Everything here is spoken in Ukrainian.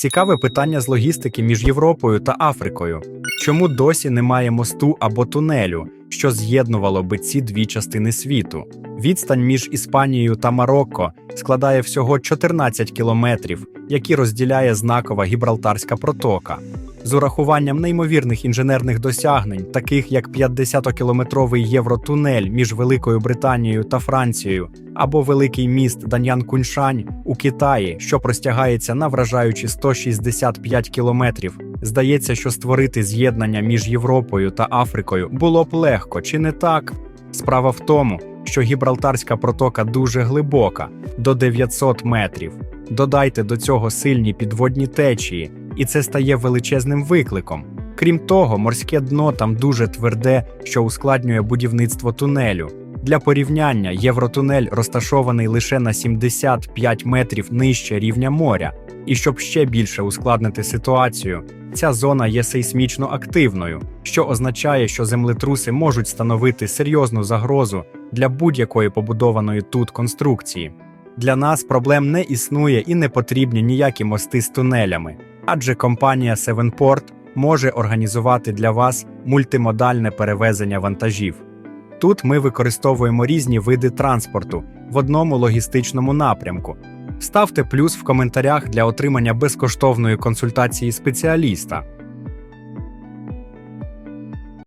Цікаве питання з логістики між Європою та Африкою. Чому досі немає мосту або тунелю, що з'єднувало би ці дві частини світу? Відстань між Іспанією та Марокко складає всього 14 кілометрів, які розділяє знакова Гібралтарська протока. З урахуванням неймовірних інженерних досягнень, таких як 50-кілометровий євротунель між Великою Британією та Францією, або великий міст Даньян-Куньшань у Китаї, що простягається на вражаючі 165 кілометрів. Здається, що створити з'єднання між Європою та Африкою було б легко, чи не так? Справа в тому, що Гібралтарська протока дуже глибока до 900 метрів. Додайте до цього сильні підводні течії, і це стає величезним викликом. Крім того, морське дно там дуже тверде, що ускладнює будівництво тунелю. Для порівняння, євротунель розташований лише на 75 метрів нижче рівня моря. І щоб ще більше ускладнити ситуацію, ця зона є сейсмічно активною, що означає, що землетруси можуть становити серйозну загрозу для будь-якої побудованої тут конструкції. Для нас проблем не існує і не потрібні ніякі мости з тунелями, адже компанія Sevenport може організувати для вас мультимодальне перевезення вантажів. Тут ми використовуємо різні види транспорту в одному логістичному напрямку. Ставте плюс в коментарях для отримання безкоштовної консультації спеціаліста.